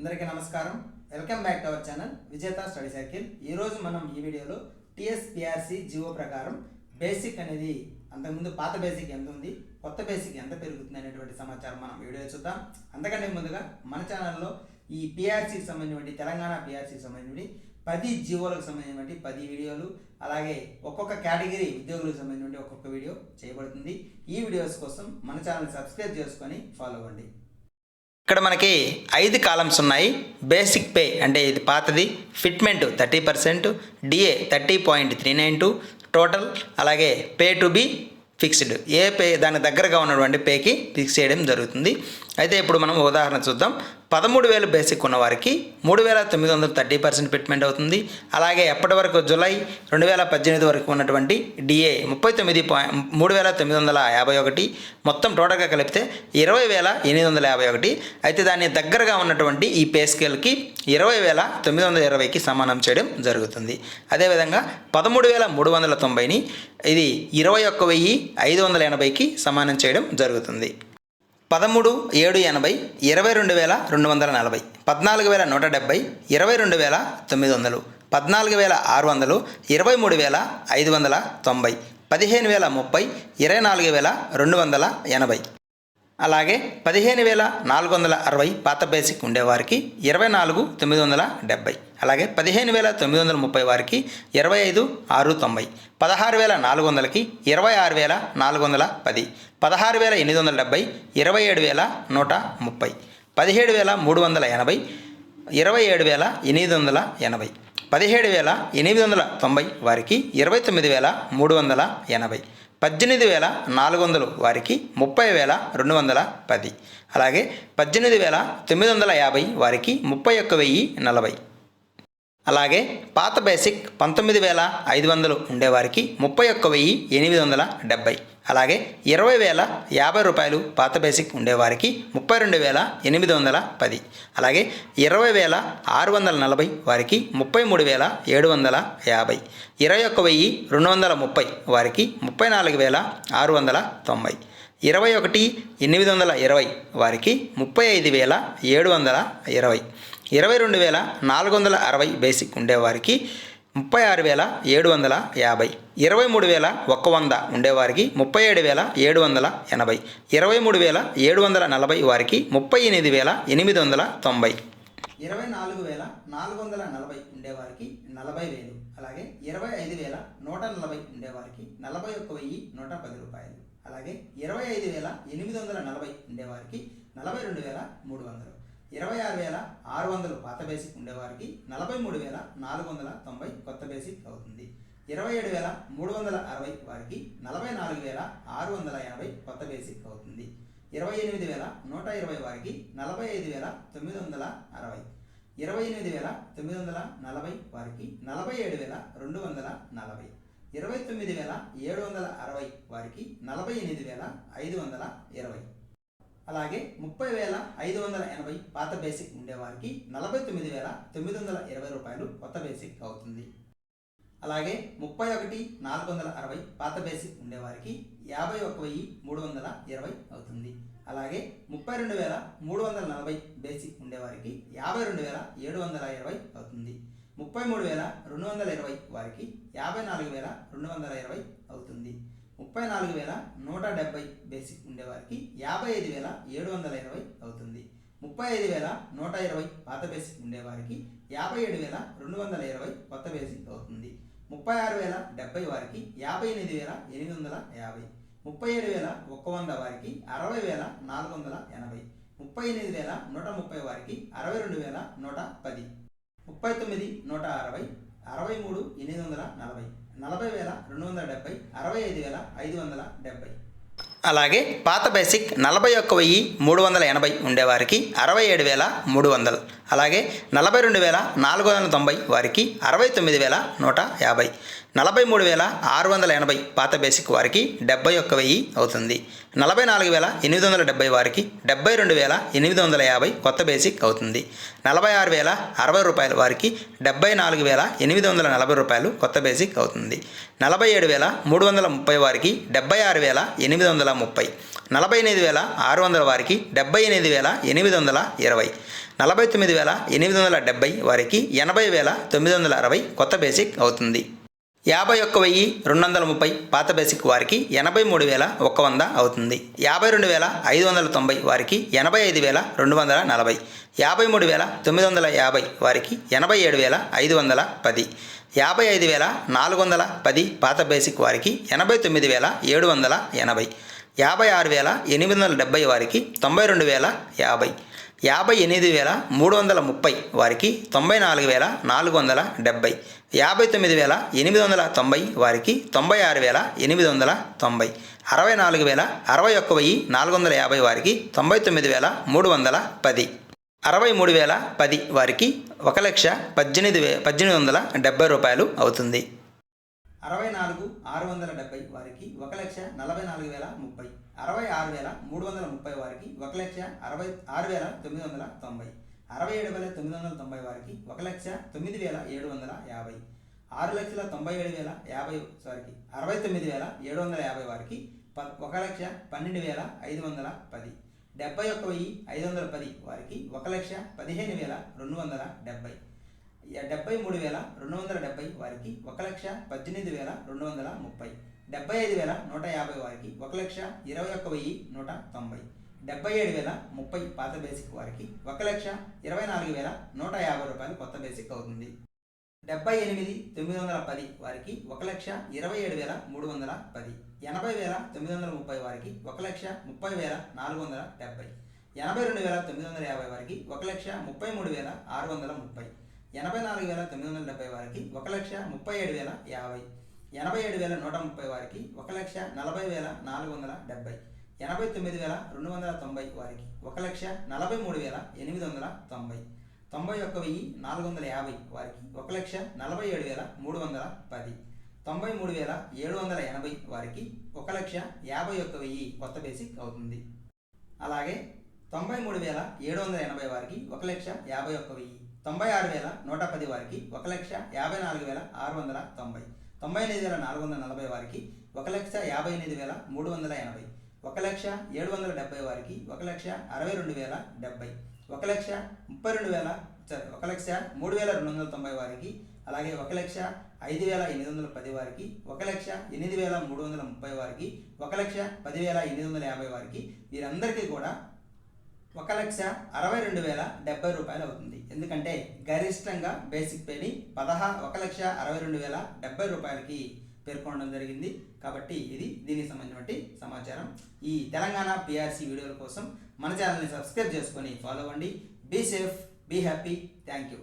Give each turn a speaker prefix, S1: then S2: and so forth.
S1: అందరికీ నమస్కారం. Welcome back to our channel Vijetha study circle. ఈరోజు మనం ఈ వీడియోలో టిఎస్పిఆర్సి జివో ప్రకారం బేసిక్ అనేది అంతకుముందు పాత బేసిక్ ఎంత ఉంది కొత్త బేసిక్ ఎంత పెరుగుతుంది అనేటువంటి సమాచారం మనం వీడియో చూద్దాం. అంతకంటే ముందుగా మన ఛానల్లో ఈ పిఆర్సీకి సంబంధించిన తెలంగాణ పిఆర్సీకి సంబంధించి పది జీవోలకు సంబంధించినటువంటి పది వీడియోలు అలాగే ఒక్కొక్క కేటగిరీ ఉద్యోగులకు సంబంధించినటువంటి ఒక్కొక్క వీడియో చేయబడుతుంది. ఈ వీడియోస్ కోసం మన ఛానల్ సబ్స్క్రైబ్ చేసుకొని ఫాలో అవ్వండి. ఇక్కడ మనకి ఐదు కాలమ్స్ ఉన్నాయి. బేసిక్ పే అంటే ఇది పాతది. Fitment thirty percent DA thirty point three nine two total అలాగే పే టు బి ఫిక్స్డ్. ఏ పే దానికి దగ్గరగా ఉన్నటువంటి పేకి ఫిక్స్ చేయడం జరుగుతుంది. అయితే ఇప్పుడు మనం ఉదాహరణ చూద్దాం. పదమూడు వేలు బేసిక్ ఉన్న వారికి మూడు వేల తొమ్మిది వందల థర్టీ పర్సెంట్ ఫిట్మెంట్ అవుతుంది. అలాగే ఎప్పటి వరకు జూలై రెండు వేల పద్దెనిమిది వరకు ఉన్నటువంటి డిఏ ముప్పై తొమ్మిది పాయింట్ మూడు వేల తొమ్మిది వందల యాభై ఒకటి. మొత్తం టోటల్గా కలిపితే ఇరవై వేల ఎనిమిది వందల యాభై ఒకటి. అయితే దాని దగ్గరగా ఉన్నటువంటి ఈ పే స్కేల్కి ఇరవై వేల తొమ్మిది వందల ఇరవైకి సమానం చేయడం జరుగుతుంది. అదేవిధంగా పదమూడు వేల మూడు వందల తొంభైని ఇది ఇరవై ఒక్క వెయ్యి ఐదు వందల ఎనభైకి సమానం చేయడం జరుగుతుంది. పదమూడు ఏడు ఎనభై ఇరవై రెండు వేల రెండు వందల నలభై పద్నాలుగు వేల నూట డెబ్బై ఇరవై రెండు వేల తొమ్మిది వందలు పద్నాలుగు వేల ఆరు వందలు ఇరవై మూడు వేల ఐదు వందల తొంభై పదిహేను వేల ముప్పై ఇరవై నాలుగు వేల రెండు వందల ఎనభై. అలాగే పదిహేను వేల నాలుగు వందల అరవై పాత బేసిక్ ఉండేవారికి ఇరవై నాలుగు తొమ్మిది వందల డెబ్బై అలాగే పదిహేను వేల తొమ్మిది వందల ముప్పై వారికి ఇరవై ఐదు ఆరు తొంభై. పదహారు వేల నాలుగు వందలకి ఇరవై ఆరు వేల నాలుగు వందల పది. పదహారు వేల ఎనిమిది వందల డెబ్బై ఇరవై ఏడు వేల నూట ముప్పై. పదిహేడు వేల మూడు వందల ఎనభై ఇరవై ఏడు వేల ఎనిమిది వందల ఎనభై. పదిహేడు వేల ఎనిమిది వందల తొంభై వారికి ఇరవై తొమ్మిది వేల మూడు వందల ఎనభై. పద్దెనిమిది వేల నాలుగు వందలు వారికి ముప్పై వేల రెండు వందల పది. అలాగే పద్దెనిమిది వేల తొమ్మిది వందల యాభై వారికి ముప్పై ఒక్క వెయ్యి నలభై. అలాగే పాత బేసిక్ పంతొమ్మిది వేల ఐదు వందలు ఉండేవారికి ముప్పై ఒక్క వెయ్యి ఎనిమిది వందల డెబ్బై. అలాగే ఇరవై వేల యాభై రూపాయలు పాత బేసిక్ ఉండేవారికి ముప్పై రెండు వేల ఎనిమిది వందల పది. అలాగే ఇరవై వేల ఆరు వందల నలభై వారికి ముప్పై మూడు వేల ఏడు వందల యాభై. ఇరవై ఒక్క వెయ్యి రెండు వందల ముప్పై వారికి ముప్పై నాలుగు వేల ఆరు వందల తొంభై. ఇరవై ఒకటి ఎనిమిది వందల ఇరవై వారికి ముప్పై ఐదు వేల ఏడు వందల ఇరవై. ఇరవై రెండు వేల నాలుగు వందల అరవై బేసిక్ ఉండేవారికి ముప్పై ఆరు వేల ఏడు వందల యాభై. ఇరవై మూడు వేల ఒక్క వంద ఉండేవారికి ముప్పై ఏడు వేల ఏడు వందల ఎనభై. ఇరవై మూడు వేల ఏడు వందల నలభై వారికి ముప్పై ఎనిమిది వేల ఎనిమిది వందల తొంభై. ఇరవై నాలుగు వేల నాలుగు వందల నలభై ఉండేవారికి నలభై వేలు. అలాగే ఇరవై ఐదు వేల నూట నలభై ఉండేవారికి నలభై ఒక్క వెయ్యి నూట పది రూపాయలు. అలాగే ఇరవై ఐదు వేల ఎనిమిది వందల నలభై ఉండేవారికి నలభై రెండు వేల మూడు వందలు. ఇరవై ఆరు వేల ఆరు వందలు పాత బేసిక్ ఉండేవారికి నలభై మూడు వేల నాలుగు వందల తొంభై కొత్త బేసిక్ అవుతుంది. ఇరవై ఏడు వేల మూడు వందల అరవై వారికి నలభై నాలుగు వేల ఆరు వందల యాభై కొత్త బేసిక్ అవుతుంది. ఇరవై ఎనిమిది వేల నూట ఇరవై వారికి నలభై ఐదు వేల తొమ్మిది వందల అరవై. ఇరవై ఎనిమిది వేల తొమ్మిది వందల నలభై వారికి నలభై ఏడు వేల రెండు వందల నలభై. ఇరవై తొమ్మిది వేల ఏడు వందల అరవై వారికి నలభై ఎనిమిది వేల ఐదు వందల ఇరవై. అలాగే ముప్పై వేల ఐదు వందల ఎనభై పాత బేసిక్ ఉండేవారికి నలభై తొమ్మిది వేల తొమ్మిది వందల ఇరవై రూపాయలు కొత్త బేసిక్ అవుతుంది. అలాగే ముప్పై ఒకటి నాలుగు వందల అరవై పాత బేసిక్ ఉండేవారికి యాభై ఒక వెయ్యి మూడు వందల ఇరవై అవుతుంది. అలాగే ముప్పై రెండు వేల మూడు వందల నలభై బేసిక్ ఉండేవారికి యాభై రెండు వేల ఏడు వందల ఇరవై అవుతుంది. ముప్పై మూడు వేల రెండు వందల ఇరవై వారికి యాభై నాలుగు వేల రెండు వందల ఇరవై అవుతుంది. ముప్పై నాలుగు వేల నూట డెబ్బై బేసిక్ ఉండేవారికి యాభై ఐదు వేల ఏడు వందల ఇరవై అవుతుంది. ముప్పై ఐదు వేల నూట ఇరవై పాత బేసిక్ ఉండేవారికి యాభై ఏడు వేల రెండు వందల ఇరవై కొత్త బేసిక్ అవుతుంది. ముప్పై ఆరు వేల డెబ్బై వారికి యాభై ఎనిమిది వేల ఎనిమిది వందల యాభై. ముప్పై ఏడు వేల ఒక్క వంద వారికి అరవై వేల నాలుగు వందల ఎనభై. ముప్పై ఎనిమిది వేల నూట ముప్పై వారికి అరవై రెండు వేల నూట పది. ముప్పై తొమ్మిది నూట అరవై అరవై మూడు ఎనిమిది వందల నలభై. నలభై వేల రెండు వందల డెబ్బై అరవై ఐదు వేల ఐదు వందల డెబ్బై అలాగే పాత బేసిక్ నలభై ఒక్క వెయ్యి మూడు వందల ఎనభై ఉండేవారికి అరవై ఏడు వేల మూడు వందలు అలాగే నలభై రెండు వేల నాలుగు వందల తొంభై వారికి అరవై తొమ్మిది వేల నూట యాభై. నలభై మూడు వేల ఆరు వందల ఎనభై పాత బేసిక్ వారికి డెబ్బై ఒక్క వెయ్యి అవుతుంది. నలభై నాలుగు వేల ఎనిమిది వందల డెబ్బై వారికి డెబ్బై రెండు వేల ఎనిమిది వందల యాభై కొత్త బేసిక్ అవుతుంది. నలభై ఆరు వేల అరవై రూపాయల వారికి డెబ్బై నాలుగు వేల ఎనిమిది వందల నలభై రూపాయలు కొత్త బేసిక్ అవుతుంది. నలభై ఏడు వేల మూడు వందల ముప్పై వారికి డెబ్బై ఆరు వేల ఎనిమిది వందల ముప్పై. నలభై ఎనిమిది వేల ఆరు వందల వారికి డెబ్బై ఎనిమిది వేల ఎనిమిది వందల ఇరవై.
S2: నలభై తొమ్మిది వేల ఎనిమిది వందల డెబ్బై వారికి ఎనభై వేల తొమ్మిది వందల అరవై కొత్త బేసిక్ అవుతుంది. యాభై ఒక్క వెయ్యి రెండు వందల ముప్పై పాత బేసిక్ వారికి ఎనభై మూడు వేల ఒక్క వంద అవుతుంది. యాభై రెండు వేల ఐదు వందల తొంభై వారికి ఎనభై ఐదు వేల రెండు వందల నలభై. యాభై మూడు వేల తొమ్మిది వందల యాభై వారికి ఎనభై ఏడు వేల ఐదు వందల పది. యాభై ఐదు వేల నాలుగు వందల పది పాత బేసిక్ వారికి ఎనభై తొమ్మిది వేల ఏడు వందల ఎనభై. యాభై ఆరు వేల ఎనిమిది వందల డెబ్బై వారికి తొంభై రెండు వేల యాభై. యాభై ఎనిమిది వేల మూడు వందల ముప్పై వారికి తొంభై నాలుగు వేల నాలుగు వందల డెబ్బై యాభై తొమ్మిది వేల ఎనిమిది వందల తొంభై వారికి తొంభై ఆరు వేల ఎనిమిది వందల తొంభై. అరవై నాలుగు వేల అరవై ఒక్క వెయ్యి నాలుగు వందల యాభై వారికి తొంభై తొమ్మిది వేల మూడు వందల పది. అరవై మూడు వేల పది వారికి ఒక లక్ష పద్దెనిమిది వే పద్దెనిమిది వందల డెబ్బై రూపాయలు అవుతుంది.
S1: అరవై నాలుగు ఆరు వందల డెబ్బై వారికి ఒక లక్ష నలభై నాలుగు వేల ముప్పై. అరవై ఆరు వేల మూడు వందల ముప్పై వారికి ఒక లక్ష అరవై ఆరు వేల తొమ్మిది వందల తొంభై. అరవై ఏడు వేల తొమ్మిది వందల తొంభై వారికి ఒక లక్ష తొమ్మిది వేల ఏడు వందల యాభై. ఆరు లక్షల తొంభై ఏడు వేల యాభై సారీకి అరవై తొమ్మిది వేల ఏడు వందల యాభై వారికి ప ఒక లక్ష పన్నెండు వేల ఐదు వందల పది. డెబ్బై ఒక్క వెయ్యి ఐదు వందల పది వారికి ఒక లక్ష పదిహేను వేల రెండు వందల డెబ్బై. డెబ్బై మూడు వేల రెండు వందల డెబ్బై వారికి ఒక లక్ష పద్దెనిమిది వేల రెండు వందల ముప్పై. డెబ్బై ఐదు వేల నూట యాభై వారికి ఒక లక్ష ఇరవై ఒక్క వెయ్యి నూట తొంభై. డెబ్బై ఏడు వేల ముప్పై పాత బేసిక్ వారికి ఒక లక్ష ఇరవై నాలుగు వేల నూట యాభై రూపాయలు కొత్త బేసిక్ అవుతుంది. డెబ్బై ఎనిమిది తొమ్మిది వందల పది వారికి ఒక లక్ష ఇరవై ఏడు వేల మూడు వందల పది. ఎనభై వేల తొమ్మిది వందల ముప్పై వారికి ఒక లక్ష ముప్పై వేల నాలుగు వందల డెబ్బై. ఎనభై రెండు వేల తొమ్మిది వందల యాభై వారికి ఒక లక్ష ముప్పై మూడు వేల ఆరు వందల ముప్పై. ఎనభై నాలుగు వేల తొమ్మిది వందల డెబ్బై వారికి ఒక లక్ష ముప్పై ఏడు వేల యాభై. ఎనభై ఏడు వేల నూట ముప్పై వారికి ఒక లక్ష నలభై వేల నాలుగు వందల డెబ్బై ఎనభై తొమ్మిది వేల రెండు వందల తొంభై వారికి ఒక లక్ష నలభై మూడు వేల ఎనిమిది వందల తొంభై. తొంభై ఒక్క వెయ్యి నాలుగు వందల యాభై వారికి ఒక లక్ష నలభై ఏడు వేల మూడు వందల పది. తొంభై మూడు వేల ఏడు వందల ఎనభై వారికి ఒక లక్ష యాభై ఒక్క వెయ్యి కొత్త బేసిక్ అవుతుంది. అలాగే తొంభై మూడు వేల ఏడు వందల ఎనభై వారికి ఒక లక్ష యాభై ఒక్క వెయ్యి. తొంభై ఆరు వేల నూట పది వారికి ఒక లక్ష యాభై నాలుగు వేల ఆరు వందల తొంభై. తొంభై ఎనిమిది వేల నాలుగు వందల నలభై వారికి ఒక లక్ష యాభై ఎనిమిది వేల మూడు వందల ఎనభై ఒక లక్ష ఏడు వందల డెబ్బై వారికి ఒక లక్ష అరవై రెండు వేల డెబ్బై ఒక లక్ష ముప్పై రెండు వేల సారీ, ఒక లక్ష మూడు వేల రెండు వందల తొంభై వారికి అలాగే ఒక లక్ష ఐదు వేల ఎనిమిది వందల పది వారికి ఒక లక్ష ఎనిమిది వేల మూడు వందల ముప్పై వారికి ఒక లక్ష పదివేల ఎనిమిది వందల యాభై వారికి వీరందరికీ కూడా ఒక లక్ష అరవై రెండు వేల డెబ్బై రూపాయలు అవుతుంది. ఎందుకంటే గరిష్టంగా బేసిక్ పేని పదహా ఒక లక్ష అరవై రెండు వేల డెబ్బై రూపాయలకి పేర్కొనడం జరిగింది. కాబట్టి ఇది దీనికి సంబంధించినటువంటి సమాచారం. ఈ తెలంగాణ పిఆర్సీ వీడియోల కోసం మన ఛానల్ని సబ్స్క్రైబ్ చేసుకొని ఫాలో అవ్వండి. Be safe be happy thank you